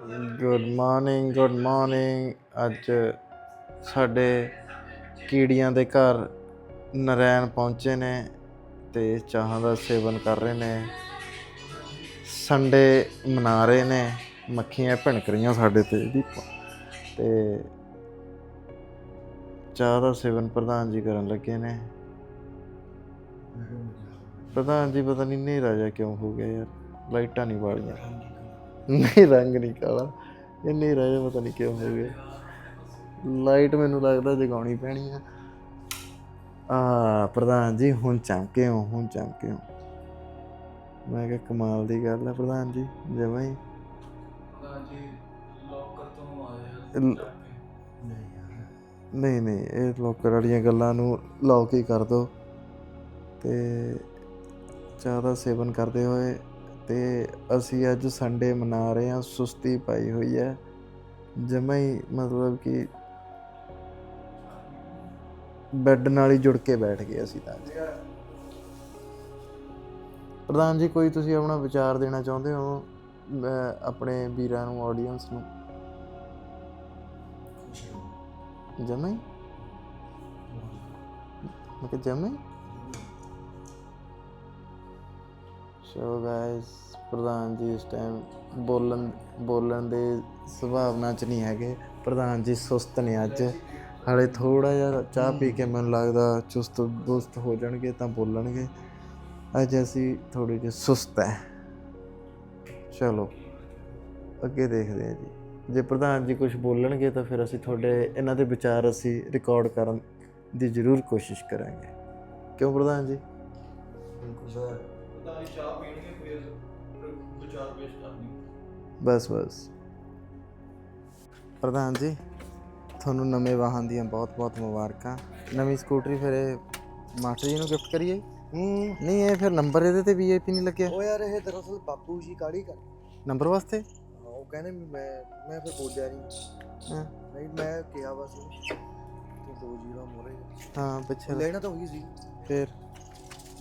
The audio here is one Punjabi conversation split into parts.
ਗੁੱਡ ਮਾਰਨਿੰਗ ਗੁੱਡ ਮਾਰਨਿੰਗ ਅੱਜ ਸਾਡੇ ਕੀੜੀਆਂ ਦੇ ਘਰ ਨਰੈਣ ਪਹੁੰਚੇ ਨੇ ਤੇ ਚਾਹਾਂ ਦਾ ਸੇਵਨ ਕਰ ਰਹੇ ਨੇ। ਸੰਡੇ ਮਨਾ ਰਹੇ ਨੇ, ਮੱਖੀਆਂ ਭਿਣਕ ਰਹੀਆਂ ਸਾਡੇ ਤੇ ਇਹਦੀ ਤੇ ਚਾਹ ਦਾ ਸੇਵਨ ਪ੍ਰਧਾਨ ਜੀ ਕਰਨ ਲੱਗੇ ਨੇ। ਪ੍ਰਧਾਨ ਜੀ, ਪਤਾ ਨਹੀਂ ਹਨੇਰਾ ਜਿਹਾ ਕਿਉਂ ਹੋ ਗਿਆ ਯਾਰ, ਲਾਈਟਾਂ ਨਹੀਂ ਵਾਲੀਆਂ ਨਹੀਂ ਰੰਗ ਨਹੀਂ ਕਾਲਾ। ਇਹ ਹਨੇਰਾ ਜਿਹਾ ਪਤਾ ਨਹੀਂ ਕਿਉਂ ਹੋ ਗਿਆ ਲਾਈਟ ਮੈਨੂੰ ਲੱਗਦਾ ਜਗਾਉਣੀ ਪੈਣੀ ਆ। ਆ ਪ੍ਰਧਾਨ ਜੀ ਹੁਣ ਚਮਕੇ ਹੋ ਹੁਣ ਚਮਕੇ ਹੋ। ਮੈਂ ਕਿਹਾ ਕਮਾਲ ਦੀ ਗੱਲ ਹੈ ਪ੍ਰਧਾਨ ਜੀ ਜਮਾਂ ਹੀ। ਜੀ ਲੋਕਰ ਤੋਂ ਲ- ਆਇਆ ਨਹੀਂ ਨਹੀਂ ਇਹ ਲੋਕਰ ਵਾਲੀਆਂ ਗੱਲਾਂ ਨੂੰ ਲੌਕ ਹੀ ਕਰ ਦੋ। ਤੇ ਚਾਹ ਦਾ ਸੇਵਨ ਕਰਦੇ ਹੋਏ ਤੇ ਅਸੀਂ ਅੱਜ ਸੰਡੇ ਮਨਾ ਰਹੇ ਹਾਂ ਸੁਸਤੀ ਪਾਈ ਹੋਈ ਹੈ। ਜਮਾਂ ਹੀ ਮਤਲਬ ਕਿ ਬੈੱਡ ਨਾਲ ਹੀ ਜੁੜ ਕੇ ਬੈਠ ਗਏ ਅਸੀਂ ਤਾਂ। ਪ੍ਰਧਾਨ ਜੀ ਕੋਈ ਤੁਸੀਂ ਆਪਣਾ ਵਿਚਾਰ ਦੇਣਾ ਚਾਹੁੰਦੇ ਹੋ ਆਪਣੇ ਵੀਰਾਂ ਨੂੰ ਆਡੀਅנס ਨੂੰ? ਜਮਾਂ ਹੀ? ਮੈਂ ਕਿਹਾ ਜਮਾਂ ਹੀ? ਸੋ ਗਾਇਸ ਪ੍ਰਧਾਨ ਜੀ ਇਸ ਟਾਈਮ ਬੋਲਣ ਬੋਲਣ ਦੇ ਸੁਭਾਵਨਾ ਚ ਨਹੀਂ ਹੈਗੇ। ਪ੍ਰਧਾਨ ਜੀ ਸੁਸਤ ਨੇ ਅੱਜ। ਹਾਲੇ ਥੋੜਾ ਜਿਹਾ ਚਾਹ ਪੀ ਕੇ ਮੈਨੂੰ ਲੱਗਦਾ ਚੁਸਤ ਦੁਸਤ ਹੋ ਜਾਣਗੇ ਤਾਂ ਬੋਲਣਗੇ। ਅੱਜ ਅਸੀਂ ਥੋੜੇ ਜਿਹੇ ਸੁਸਤ ਹੈ। ਚਲੋ, ਅੱਗੇ ਦੇਖਦੇ ਹਾਂ ਜੀ। ਜੇ ਪ੍ਰਧਾਨ ਜੀ ਕੁਝ ਬੋਲਣਗੇ ਤਾਂ ਫਿਰ ਅਸੀਂ ਤੁਹਾਡੇ ਇਹਨਾਂ ਦੇ ਵਿਚਾਰ ਅਸੀਂ ਰਿਕਾਰਡ ਕਰਨ ਦੀ ਜ਼ਰੂਰ ਕੋਸ਼ਿਸ਼ ਕਰਾਂਗੇ। ਕਿਉਂ ਪ੍ਰਧਾਨ ਜੀ? ਤਾਂ ਚਾਹ ਪੀਣਗੇ ਫਿਰ ਵਿਚਾਰ ਪੇਸ਼ ਕਰਨੀ। ਬਸ ਬਸ। ਪ੍ਰਧਾਨ ਜੀ ਤੁਹਾਨੂੰ ਨਵੇਂ ਵਾਹਨ ਦੀਆਂ ਬਹੁਤ-ਬਹੁਤ ਮੁਬਾਰਕਾਂ। ਨਵੀਂ ਸਕੂਟਰੀ ਫਿਰ ਇਹ ਮਾਸਟਰ ਜੀ ਨੂੰ ਗਿਫਟ ਕਰੀਏ? ਹੂੰ। ਨਹੀਂ ਇਹ ਫਿਰ ਨੰਬਰ ਇਹਦੇ ਤੇ ਵੀਆਈਪੀ ਨਹੀਂ ਲੱਗਿਆ? ਉਹ ਯਾਰ ਇਹ ਦਰਅਸਲ ਬਾਪੂ ਜੀ ਕਾੜੀ ਕਰ ਨੰਬਰ ਵਾਸਤੇ? ਹਾਂ, ਉਹ ਕਹਿੰਦੇ ਵੀ ਮੈਂ ਮੈਂ ਫਿਰ ਬੋਲਿਆ ਨਹੀਂ ਹਾਂ। ਨਹੀਂ ਮੈਂ ਕਿਹਾ ਬਸ ਕਿ ਦੋ ਜੀਰੋ ਮੋਰੇ ਹਾਂ ਪਿੱਛੇ। ਲੈਣਾ ਤਾਂ ਉਹੀ ਸੀ। ਫਿਰ?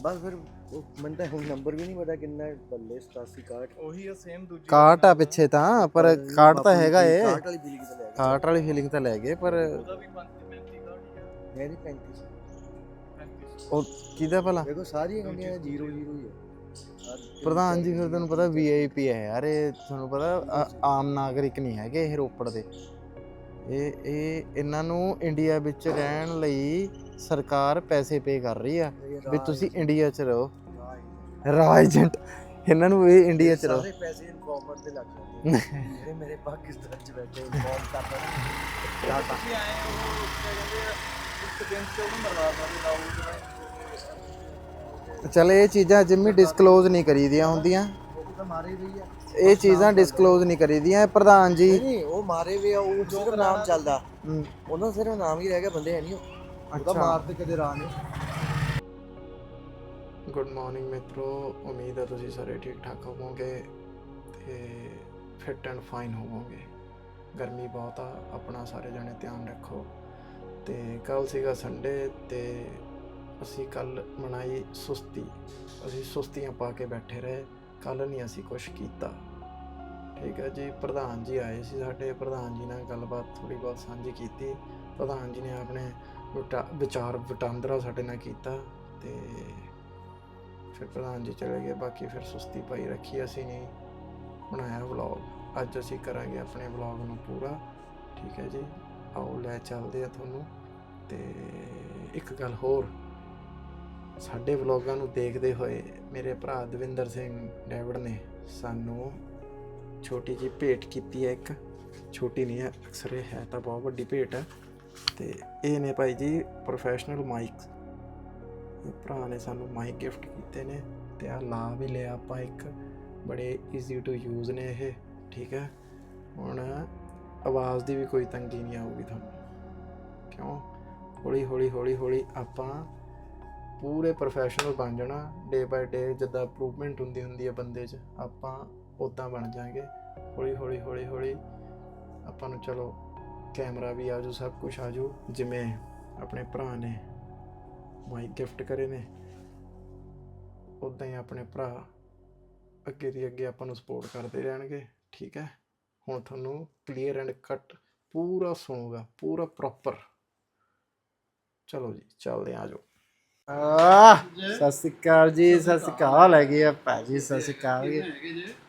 ਬਸ ਫਿਰ ਉਹ ਮੈਨੂੰ ਤਾਂ ਹੁਣ ਨੰਬਰ ਵੀ ਨਹੀਂ ਪਤਾ ਕਿੰਨਾ ਹੈ, ਬੱਲੇ 87 61 ਉਹੀ ਆ ਸੇਮ ਦੂਜੀ ਕਾਟ ਆ ਪਿੱਛੇ ਤਾਂ ਪਰ ਕਾਟ ਤਾਂ ਹੈਗਾ ਏ ਕਾਟ ਵਾਲੀ ਬਿਜਲੀ ਤਾਂ ਲੈ ਗਿਆ ਕਾਟ ਵਾਲੀ ਫੀਲਿੰਗ ਤਾਂ ਲੈ ਗਏ ਪਰ ਉਹਦਾ ਵੀ 35 ਕਾਰਡ ਹੀ ਆ। ਮੇਰੀ 35 35 ਉਹ ਕਿਹਦਾ ਭਲਾ? ਦੇਖੋ ਸਾਰੀਆਂ ਕੰਡੀਆਂ 0 0 ਹੀ ਸਾਰੀ- ਪ੍ਰਧਾਨ ਜੀ ਫਿਰ ਤੈਨੂੰ ਪਤਾ ਵੀਆਈਪੀ ਹੈ ਯਾਰ ਇਹ ਤੁਹਾਨੂੰ ਪਤਾ ਆ- ਆਮ ਨਾਗਰਿਕ ਨਹੀਂ ਹੈਗੇ ਇਹ ਰੋਪੜ ਦੇ। ਇਹ ਇਹ ਇਹਨਾਂ ਨੂੰ ਇੰਡੀਆ ਵਿੱਚ ਰਹਿਣ ਲਈ ਸਰਕਾਰ ਪੈਸੇ ਪੇ ਕਰ ਰਹੀ ਆ ਵੀ ਤੁਸੀਂ ਇੰਡੀਆ 'ਚ ਰਹੋ। ਰਾਜ। ਏਜੰਟ ਇਹਨਾਂ ਨੂੰ ਇਹ ਇੰਡੀਆ 'ਚ ਰਹੋ। ਸਾਰੇ ਪੈਸੇ ਇਨਫਾਰਮਰ ਤੇ ਲੱਗ ਜਾਂਦੇ ਨੇ। ਜਿਹੜੇ ਮੇਰੇ ਪਾਕਿਸਤਾਨ ਚ ਬੈਠੇ ਇਨਫਾਰਮ ਕਰਦਾ ਨਾ। ਤੁਸੀਂ ਆਏ ਉਹ ਕਿਆ ਕਹਿੰਦੇ ਆ ਇੱਕ ਦਿਨ ਚ ਉਹਨੂੰ ਮਰਵਾ ਸਕਦੇ ਲਾਓ ਚਲ ਇਹ ਚੀਜ਼ਾਂ ਜਿੰਮੀ ਡਿਸਕਲੋਜ਼ ਨਹੀਂ ਕਰੀਦੀਆਂ ਹੁੰਦੀਆਂ। ਤਾਂ ਮਾਰੇ ਵੀ ਆ। ਇਹ ਚੀਜ਼ਾਂ ਡਿਸਕਲੋਜ਼ ਨਹੀਂ ਕਰੀਦੀਆਂ ਇਹ ਪ੍ਰਧਾਨ ਜੀ। ਨਹੀਂ ਉਹ ਮਾਰੇ ਵੀ ਆ ਉਹ ਸਿਰਫ ਨਾਮ ਚੱਲਦਾ। ਉਹਨਾਂ ਸਿਰਫ ਨਾਮ ਹੀ ਰਹਿ ਗਿਆ ਬੰਦੇ ਹੈ ਨਹੀਂ ਉਹ। ਉਹਦਾ ਮਾਰ ਤੇ ਕਦੇ ਰਾਹ ਨਹੀਂ। ਗੁੱਡ ਮਾਰਨਿੰਗ ਮਿੱਤਰੋ ਉਮੀਦ ਹੈ ਤੁਸੀਂ ਸਾਰੇ ਠੀਕ ਠਾਕ ਹੋਵੋਗੇ ਤੇ ਫਿਟ ਐਂਡ ਫਾਈਨ ਹੋਵੋਗੇ। ਗਰਮੀ ਬਹੁਤ ਆ ਆਪਣਾ ਸਾਰੇ ਜਣੇ ਧਿਆਨ ਰੱਖੋ। ਤੇ ਕੱਲ ਸੀਗਾ ਸੰਡੇ ਤੇ ਅਸੀਂ ਕੱਲ ਮਨਾਈ ਸੁਸਤੀ। ਅਸੀਂ ਸੁਸਤੀਆਂ ਪਾ ਕੇ ਬੈਠੇ ਰਹੇ। ਕੱਲ ਨਹੀਂ ਅਸੀਂ ਕੁਝ ਕੀਤਾ। ਠੀਕ ਹੈ ਜੀ, ਪ੍ਰਧਾਨ ਜੀ ਆਏ ਸੀ ਸਾਡੇ, ਪ੍ਰਧਾਨ ਜੀ ਨਾਲ ਗੱਲਬਾਤ ਥੋੜੀ ਬਹੁਤ ਸਾਂਝੀ ਕੀਤੀ। ਪ੍ਰਧਾਨ ਜੀ ਨੇ ਆਪਣੇ ਵਿਟਾ- ਵਿਚਾਰ ਵਟਾਂਦਰਾ ਸਾਡੇ ਨਾਲ ਕੀਤਾ ਤੇ ਫਿਰ ਪ੍ਰਧਾਨ ਜੀ ਚਲੇ ਗਏ, ਬਾਕੀ ਫਿਰ ਸੁਸਤੀ ਪਾਈ ਰੱਖੀ ਅਸੀਂ ਨਹੀਂ ਬਣਾਇਆ ਵਲੌਗ ਅੱਜ ਅਸੀਂ ਕਰਾਂਗੇ ਆਪਣੇ ਵਲੌਗ ਨੂੰ ਪੂਰਾ। ਠੀਕ ਹੈ ਜੀ, ਆਓ ਲੈ ਚੱਲਦੇ ਆ ਤੁਹਾਨੂੰ। ਤੇ ਇੱਕ ਗੱਲ ਹੋਰ ਸਾਡੇ ਵਲੌਗਾਂ ਨੂੰ ਦੇਖਦੇ ਹੋਏ ਮੇਰੇ ਭਰਾ ਦਵਿੰਦਰ ਸਿੰਘ ਡੈਵਿਡ ਨੇ ਸਾਨੂੰ ਛੋਟੀ ਜੀ ਭੇਟ ਕੀਤੀ ਹੈ। ਇੱਕ ਛੋਟੀ ਨਹੀਂ ਹੈ, ਅਕਸਰ ਇਹ ਹੈ ਤਾਂ ਬਹੁਤ ਵੱਡੀ ਭੇਟ ਹੈ। ਤੇ ਇਹ ਨੇ ਭਾਈ ਜੀ ਪ੍ਰੋਫੈਸ਼ਨਲ ਮਾਈਕ ਇਹ ਭਰਾ ਨੇ ਸਾਨੂੰ ਮਾਈਕ ਗਿਫਟ ਕੀਤੇ ਨੇ ਤੇ ਆ ਲਾ ਵੀ ਲਿਆ ਆਪਾਂ ਇੱਕ। ਬੜੇ ਈਜ਼ੀ ਟੂ ਯੂਜ਼ ਨੇ ਇਹ, ਠੀਕ ਹੈ? ਹੁਣ ਆਵਾਜ਼ ਦੀ ਵੀ ਕੋਈ ਤੰਗੀ ਨਹੀਂ ਆਊਗੀ ਤੁਹਾਨੂੰ। ਕਿਉਂ? ਹੌਲੀ ਹੌਲੀ ਹੌਲੀ ਹੌਲੀ ਆਪਾਂ ਪੂਰੇ ਪ੍ਰੋਫੈਸ਼ਨਲ ਬਣ ਜਾਣਾ ਡੇ ਬਾਏ ਡੇ ਜਿੱਦਾਂ ਇੰਪਰੂਵਮੈਂਟ ਹੁੰਦੀ ਹੁੰਦੀ ਹੈ ਬੰਦੇ 'ਚ ਆਪਾਂ ਉਦਾਂ ਬਣ ਜਾਾਂਗੇ। ਹੌਲੀ ਹੌਲੀ ਹੌਲੀ ਹੌਲੀ ਆਪਾਂ ਨੂੰ ਚਲੋ ਕੈਮਰਾ ਵੀ ਆਜੂ ਸਭ ਕੁਝ ਆਜੂ ਜਿਵੇਂ ਆਪਣੇ ਭਰਾ ਨੇ ਮਾਈਕ ਗਿਫਟ ਕਰੇ ਨੇ ਉਦਾਂ ਹੀ ਆਪਣੇ ਭਰਾ ਅੱਗੇ ਦੀ ਅੱਗੇ ਆਪਾਂ ਨੂੰ ਸਪੋਰਟ ਕਰਦੇ ਰਹਿਣਗੇ ਠੀਕ ਹੈ? ਹੁਣ ਤੁਹਾਨੂੰ ਕਲੀਅਰ ਐਂਡ ਕੱਟ ਪੂਰਾ ਸੁਣੂਗਾ ਪੂਰਾ ਪ੍ਰੋਪਰ ਚਲੋ ਜੀ ਚੱਲਦੇ ਹਾਂ, ਆ ਜਾਓ। ਆਹ ਸਤਿ ਸ਼੍ਰੀ ਅਕਾਲ ਜੀ ਸਤਿ ਸ਼੍ਰੀ ਅਕਾਲ। ਹੈਗੀ ਆ ਭਾਜੀ ਸਤਿ ਸ਼੍ਰੀ ਅਕਾਲ ਜੀ।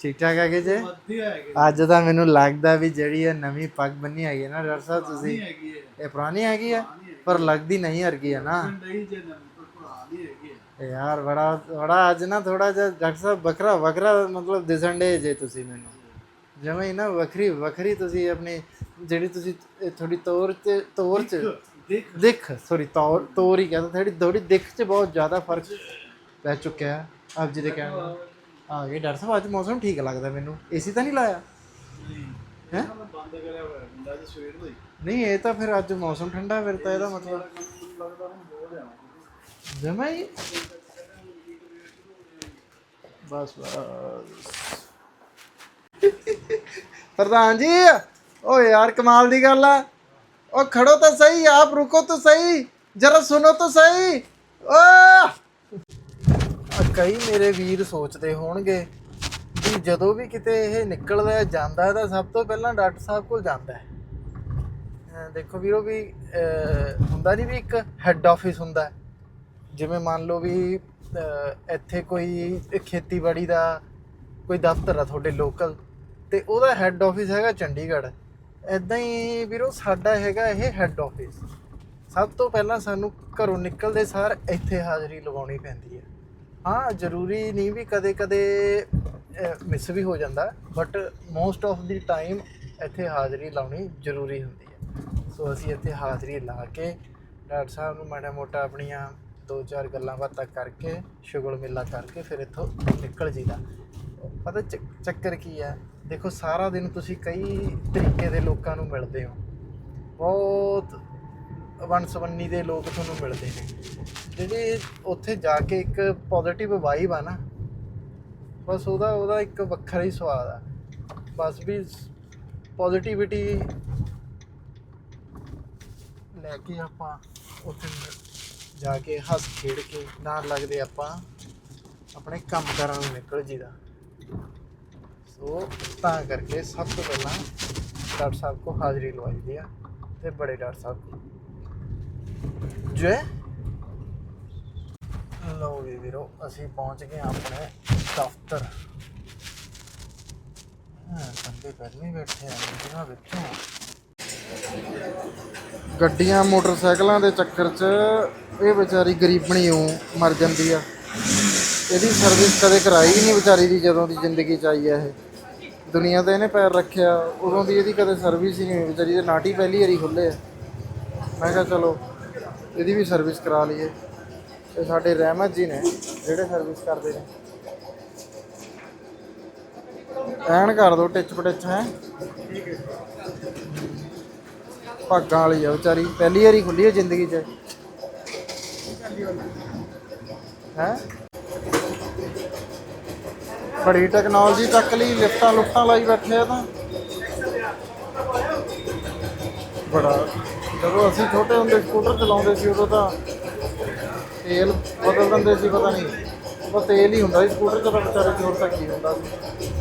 ਠੀਕ ਠਾਕ ਹੈਗੇ ਜੀ? ਅੱਜ ਤਾਂ ਮੈਨੂੰ ਲੱਗਦਾ ਵੀ ਜਿਹੜੀ ਇਹ ਨਵੀਂ ਪੱਗ ਬੰਨੀ ਹੈਗੀ ਹੈ ਨਾ ਡਾਕਟਰ ਸਾਹਿਬ ਤੁਸੀਂ ਇਹ ਪੁਰਾਣੀ ਹੈਗੀ ਆ ਪਰ ਲੱਗਦੀ ਨਹੀਂ ਵਰਗੀ ਹੈ ਨਾ। ਯਾਰ ਬੜਾ ਬੜਾ ਅੱਜ ਨਾ ਥੋੜਾ ਜਿਹਾ ਡਾਕਟਰ ਸਾਹਿਬ ਬੱਕਰਾ ਬੱਕਰਾ ਮਤਲਬ ਦਿਸਣ ਦੇ ਜੇ ਤੁਸੀਂ ਮੈਨੂੰ। ਜਿਵੇਂ ਹੀ ਨਾ ਵੱਖਰੀ ਵੱਖਰੀ ਤੁਸੀਂ ਆਪਣੀ ਜਿਹੜੀ ਤੁਸੀਂ ਥੋੜੀ ਤੋਰ ਤੇ ਤੋਰ ਚ ਦਿੱਖ ਸੌਰੀ ਤੋਰ ਤੋਰ ਹੀ ਕਹਿੰਦਾ ਥੋੜੀ ਥੋੜੀ ਦਿੱਖ ਚ ਬਹੁਤ ਜ਼ਿਆਦਾ ਫ਼ਰਕ ਪੈ ਚੁੱਕਿਆ ਹੈ ਆਪ ਜੀ ਦੇ ਕਹਿਣ ਨਾਲ ਆ ਗਏ ਡਾਕਟਰ ਸਾਹਿਬ ਅੱਜ ਮੌਸਮ ਠੀਕ ਲੱਗਦਾ ਮੈਨੂੰ ਏਸੀ ਤਾਂ ਨਹੀਂ ਲਾਇਆ ਹੈ ਬੰਦ ਕਰਿਆ ਹੋਇਆ ਹੁੰਦਾ ਅੱਜ ਸਵੇਰ ਦਾ ਹੀ ਨਹੀਂ ਇਹ ਤਾਂ ਫਿਰ ਅੱਜ ਮੌਸਮ ਠੰਡਾ ਫਿਰ ਤਾਂ ਇਹਦਾ ਮਤਲਬ ਲੱਗਦਾ ਹੁਣ ਹੋ ਜਾਣਾ ਜਮਾ ਹੀ ਬਸ ਬਸ ਪ੍ਰਧਾਨ ਜੀ ਓ ਯਾਰ ਕਮਾਲ ਦੀ ਗੱਲ ਆ ਓ ਖੜੋ ਤਾਂ ਸਹੀ ਆਪ ਰੁਕੋ ਤਾਂ ਸਹੀ ਜਰਾ ਸੁਣੋ ਤਾਂ ਸਹੀ। ਓ! ਕਈ ਮੇਰੇ ਵੀਰ ਸੋਚਦੇ ਹੋਣਗੇ ਵੀ ਜਦੋਂ ਵੀ ਕਿਤੇ ਇਹ ਨਿਕਲਦਾ ਹੈ, ਜਾਂਦਾ ਹੈ ਤਾਂ ਸਭ ਤੋਂ ਪਹਿਲਾਂ ਡਾਕਟਰ ਸਾਹਿਬ ਕੋਲ ਜਾਂਦਾ ਹੈ। ਅਹ ਦੇਖੋ ਵੀਰੋ ਵੀ ਅਹ ਹੁੰਦਾ ਨਹੀਂ ਵੀ ਇੱਕ ਹੈੱਡ ਆਫਿਸ ਹੁੰਦਾ ਹੈ। ਜਿਵੇਂ ਮੰਨ ਲਓ ਵੀ ਅਹ ਇੱਥੇ ਕੋਈ ਖੇਤੀਬਾੜੀ ਦਾ ਕੋਈ ਦਫ਼ਤਰ ਆ ਤੁਹਾਡੇ ਲੋਕਲ ਤੇ ਉਹਦਾ ਹੈੱਡ ਆਫਿਸ ਹੈਗਾ ਚੰਡੀਗੜ੍ਹ। ਐਦਾਂ ਹੀ ਵੀਰੋ, ਸਾਡਾ ਹੈਗਾ ਇਹ ਹੈੱਡ ਆਫਿਸ ਸਭ ਤੋਂ ਪਹਿਲਾਂ ਸਾਨੂੰ ਘਰੋਂ ਨਿਕਲਦੇ ਸਾਰ ਇੱਥੇ ਹਾਜ਼ਰੀ ਲਗਾਉਣੀ ਪੈਂਦੀ ਹੈ। ਹਾਂ, ਜ਼ਰੂਰੀ ਨਹੀਂ ਵੀ ਕਦੇ-ਕਦੇ ਮਿਸ ਵੀ ਹੋ ਜਾਂਦਾ but most of the time ਇੱਥੇ ਹਾਜ਼ਰੀ ਲਾਉਣੀ ਜ਼ਰੂਰੀ ਹੁੰਦੀ ਹੈ। ਸੋ ਅਸੀਂ ਇੱਥੇ ਹਾਜ਼ਰੀ ਲਾ ਕੇ ਡਾਕਟਰ ਸਾਹਿਬ ਨੂੰ ਮਾੜਾ ਮੋਟਾ ਆਪਣੀਆਂ ਦੋ ਚਾਰ ਗੱਲਾਂ ਬਾਤਾਂ ਕਰਕੇ, ਸ਼ੁਗਲ ਮੇਲਾ ਕਰਕੇ ਫਿਰ ਇੱਥੋਂ ਨਿਕਲ ਜੀਦਾ ਪਤਾ ਚੱਕਰ ਕੀ ਹੈ? ਦੇਖੋ, ਸਾਰਾ ਦਿਨ ਤੁਸੀਂ ਕਈ ਤਰੀਕੇ ਦੇ ਲੋਕਾਂ ਨੂੰ ਮਿਲਦੇ ਹੋ। ਬਹੁਤ ਵੰਸਵੰਨੀ ਦੇ ਲੋਕ ਤੁਹਾਨੂੰ ਮਿਲਦੇ ਨੇ। ਜਿਹੜੀ ਉੱਥੇ ਜਾ ਕੇ ਇੱਕ ਪੋਜ਼ਿਟਿਵ ਵਾਈਬ ਆ ਨਾ, ਬਸ ਉਹਦਾ ਉਹਦਾ ਇੱਕ ਵੱਖਰਾ ਹੀ ਸਵਾਦ ਆ। ਬਸ ਵੀ ਪੋਜ਼ਿਟਿਵਿਟੀ ਲੈ ਕੇ ਆਪਾਂ ਉੱਥੇ ਜਾ ਕੇ ਹੱਸ ਖੇਡ ਕੇ ਨਾਲ ਲੱਗਦੇ ਆਪਾਂ, ਆਪਣੇ ਕੰਮ ਕਰਾਂ ਨੂੰ ਨਿਕਲ ਜੀਦਾ ਸੋ ਤਾਂ ਕਰਕੇ ਸਭ ਤੋਂ ਪਹਿਲਾਂ ਡਾਕਟਰ ਸਾਹਿਬ ਕੋ ਹਾਜ਼ਰੀ ਲਵਾਈ ਦੀ ਆ ਤੇ ਬੜੇ ਡਾਕਟਰ ਸਾਹਿਬ ਕੋ। ਜੈ। ਲਓ ਵੀ ਵੀਰੋ, ਅਸੀਂ ਪਹੁੰਚ ਗਏ ਹਾਂ ਆਪਣੇ ਦਫ਼ਤਰ। ਹਾਂ ਕੰਦੇ ਪਹਿਲੇ ਬੈਠੇ ਆ ਜਿਹੜਾ ਵਿੱਚੋਂ ਗੱਡੀਆਂ, ਮੋਟਰਸਾਈਕਲਾਂ ਦੇ ਚੱਕਰ 'ਚ ਇਹ ਵਿਚਾਰੀ ਗਰੀਬਣੀ ਓ ਮਰ ਜਾਂਦੀ ਆ। ਇਹਦੀ ਸਰਵਿਸ ਕਦੇ ਕਰਾਈ ਹੀ ਨਹੀਂ ਵਿਚਾਰੀ ਦੀ ਜਦੋਂ ਦੀ ਜ਼ਿੰਦਗੀ 'ਚ ਆਈ ਹੈ ਇਹ। ਦੁਨੀਆ ਤੇ ਇਹਨੇ ਪੈਰ ਰੱਖਿਆ, ਉਦੋਂ ਦੀ ਇਹਦੀ ਕਦੇ ਸਰਵਿਸ ਹੀ ਨਹੀਂ ਹੋਈ। ਵਿਚਾਰੀ ਦੇ ਨਾਟੀ ਪਹਿਲੀ ਵਾਰੀ ਖੁੱਲੇ ਆ। ਮੈਂ ਕਿਹਾ ਚਲੋ, ਇਹਦੀ ਵੀ ਸਰਵਿਸ ਕਰਾ ਲਈਏ। ਤੇ ਸਾਡੇ ਰਹਿਮਤ ਜੀ ਨੇ ਜਿਹੜੇ ਸਰਵਿਸ ਕਰਦੇ ਨੇ। ਐਨ ਕਰ ਦੋ, ਟਿਚ ਪਟਿਚ ਹੈ। ਭਾਗਾਂ ਵਾਲੀ ਆ ਵਿਚਾਰੀ, ਪਹਿਲੀ ਵਾਰੀ ਖੁੱਲੀ ਹੈ ਜ਼ਿੰਦਗੀ 'ਚ। ਹੈ? ਬੜੀ ਟੈਕਨੋਲੋਜੀ ਤੱਕ ਲਈ, ਲਿਫਟਾਂ ਲੁਫਟਾਂ ਲਾਈ ਬੈਠੇ ਆ ਤਾਂ। ਬੜਾ, ਜਦੋਂ ਅਸੀਂ ਛੋਟੇ ਹੁੰਦੇ ਸਕੂਟਰ ਚਲਾਉਂਦੇ ਸੀ ਉਦੋਂ ਤਾਂ ਤੇਲ ਬਦਲ ਦਿੰਦੇ ਸੀ, ਪਤਾ ਨਹੀਂ। ਉਹ ਤੇਲ ਹੀ ਹੁੰਦਾ ਸੀ ਸਕੂਟਰ ਤੇ ਤਾਂ ਜੋਰ ਤੱਕ ਹੀ ਹੁੰਦਾ ਸੀ।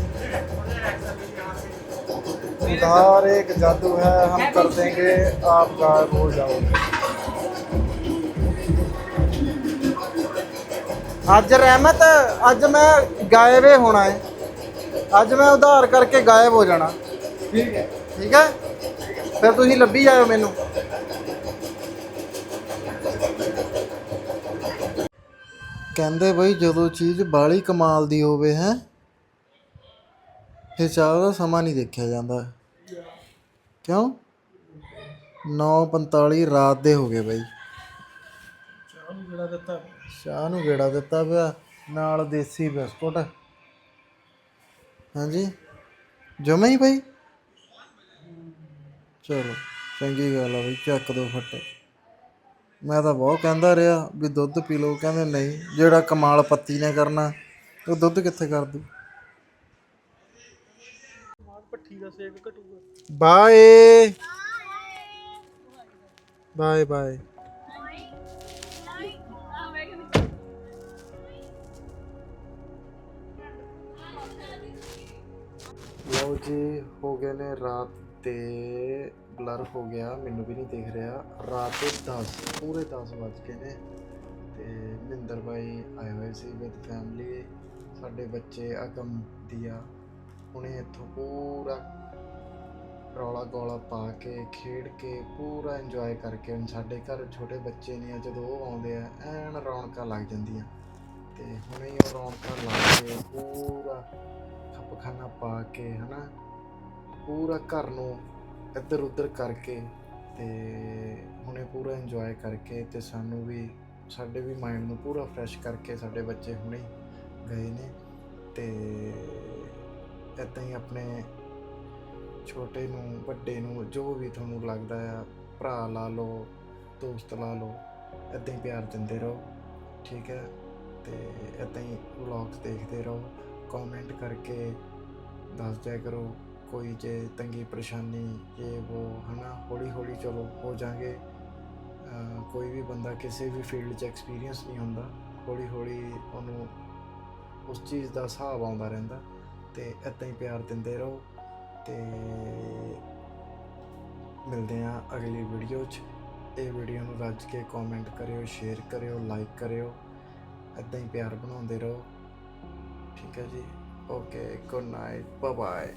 ਉਧਾਰ ਇੱਕ ਜਾਦੂ ਹੈ, ਹਮ ਕਰ ਦੇਂਗੇ, ਆਪ ਕਾਰ ਹੋ ਜਾਓਗੇ। ਅੱਜ ਰਹਿਮਤ ਅੱਜ ਮੈਂ ਗਾਇਬ ਹੀ ਹੋਣਾ ਹੈ। ਅੱਜ ਮੈਂ ਉਧਾਰ ਕਰਕੇ ਗਾਇਬ ਹੋ ਜਾਣਾ। ਠੀਕ ਹੈ। ਠੀਕ ਹੈ? ਫਿਰ ਤੁਸੀਂ ਲੱਭੀ ਜਾਇਓ ਮੈਨੂੰ। ਕਹਿੰਦੇ ਬਈ ਜਦੋਂ ਚੀਜ਼ ਬਾਲੀ ਕਮਾਲ ਦੀ ਹੋਵੇ ਹੈ ਹਿਸਾਬ ਦਾ ਸਮਾਂ ਨਹੀਂ ਦੇਖਿਆ ਜਾਂਦਾ। ਕਿਉਂ? 9:45 ਰਾਤ ਦੇ ਹੋ ਗਏ ਬਾਈ। ਚਾਹ ਨੂੰ ਦਿੱਤਾ। ਚਾਹ ਨੂੰ ਗੇੜਾ ਦਿੱਤਾ ਪਿਆ, ਨਾਲ ਦੇਸੀ ਬਿਸਕੁਟ। ਹਾਂਜੀ? ਜਮਾ ਹੀ ਬਾਈ ਚਲੋ, ਚੰਗੀ ਗੱਲ ਆ ਬਈ, ਚੱਕ ਦੋ ਫੱਟੇ। ਮੈਂ ਤਾਂ ਬਹੁਤ ਕਹਿੰਦਾ ਰਿਹਾ ਵੀ ਦੁੱਧ ਪੀ ਲਓ, ਕਹਿੰਦੇ ਨਹੀਂ, ਜਿਹੜਾ ਕਮਾਲ ਪੱਤੀ ਨੇ ਕਰਨਾ, ਉਹ ਦੁੱਧ ਕਿੱਥੇ ਕਰ ਦੂ? ਭੱਠੀ ਦਾ ਸੇਕ ਘਟੂਗਾ ਬਾਏ। Bye bye. ਲਓ ਜੀ, ਹੋ ਗਏ ਨੇ ਰਾਤ ਦੇ ਬਲਰ ਹੋ ਗਿਆ, ਮੈਨੂੰ ਵੀ ਨਹੀਂ ਦਿਖ ਰਿਹਾ। ਰਾਤ ਦੇ 10 ਪੂਰੇ 10 ਵੱਜ ਗਏ ਨੇ ਤੇ ਮਹਿੰਦਰ ਭਾਈ ਆਏ ਹੋਏ ਸੀ ਵਿਦ ਫੈਮਿਲੀ ਸਾਡੇ ਬੱਚੇ ਅਗਮ, ਦੀਆ। ਉਹਨੇ ਇੱਥੋਂ ਪੂਰਾ ਰੌਲਾ ਗੋਲਾ ਪਾ ਕੇ ਖੇਡ ਕੇ ਪੂਰਾ ਇੰਜੋਏ ਕਰਕੇ, ਹੁਣ ਸਾਡੇ ਘਰ ਛੋਟੇ ਬੱਚੇ ਨੇ, ਜਦੋਂ ਉਹ ਆਉਂਦੇ ਆ, ਐਨ ਰੌਣਕਾਂ ਲੱਗ ਜਾਂਦੀਆਂ। ਤੇ ਹੁਣੇ ਹੀ ਉਹ ਰੌਣਕਾਂ ਲਾ ਕੇ ਖਪਖਾਨਾ ਪਾ ਕੇ, ਹਨਾ, ਪੂਰਾ ਘਰ ਨੂੰ ਇੱਧਰ ਉੱਧਰ ਕਰਕੇ ਤੇ ਹੁਣੇ ਪੂਰਾ ਇੰਜੋਏ ਕਰਕੇ ਤੇ ਸਾਨੂੰ ਵੀ, ਸਾਡੇ ਵੀ ਮਾਈਂਡ ਨੂੰ ਪੂਰਾ ਫਰੈਸ਼ ਕਰਕੇ ਸਾਡੇ ਬੱਚੇ ਹੁਣੇ ਗਏ ਨੇ ਤੇ ਇੱਦਾਂ ਹੀ ਆਪਣੇ ਛੋਟੇ ਨੂੰ, ਵੱਡੇ ਨੂੰ ਜੋ ਵੀ ਤੁਹਾਨੂੰ ਲੱਗਦਾ ਆ, ਭਰਾ ਲਾ ਲਓ, ਦੋਸਤ ਲਾ ਲਓ, ਇੱਦਾਂ ਹੀ ਪਿਆਰ ਦਿੰਦੇ ਰਹੋ, ਠੀਕ ਹੈ? ਤੇ ਇੱਦਾਂ ਹੀ ਵਲੌਗਸ ਦੇਖਦੇ ਰਹੋ ਕਮੈਂਟ ਕਰਕੇ ਦੱਸ ਦਿਆ ਕਰੋ, ਕੋਈ ਜੇ ਤੰਗੀ ਪਰੇਸ਼ਾਨੀ ਇਹ ਉਹ ਹਨਾ, ਹੌਲੀ ਹੌਲੀ ਚਲੋ ਹੋ ਜਾਗੇ ਕੋਈ ਵੀ ਬੰਦਾ ਕਿਸੇ ਵੀ ਫੀਲਡ 'ਚ ਐਕਸਪੀਰੀਅੰਸ ਨਹੀਂ ਹੁੰਦਾ। ਹੌਲੀ ਹੌਲੀ ਉਹਨੂੰ ਉਸ ਚੀਜ਼ ਦਾ ਹਿਸਾਬ ਆਉਂਦਾ ਰਹਿੰਦਾ ਤੇ ਇੱਦਾਂ ਹੀ ਪਿਆਰ ਦਿੰਦੇ ਰਹੋ ਤੇ ਮਿਲਦੇ ਆ ਅਗਲੀ ਵੀਡੀਓ 'ਚ। ਇਹ ਵੀਡੀਓ ਨੂੰ ਰੱਜ ਕੇ ਕਮੈਂਟ ਕਰਿਓ ਸ਼ੇਅਰ ਕਰਿਓ ਲਾਈਕ ਕਰਿਓ। ਇੱਦਾਂ ਹੀ ਪਿਆਰ ਬਣਾਉਂਦੇ ਰਹੋ। ਠੀਕ ਹੈ ਜੀ। Okay good night bye bye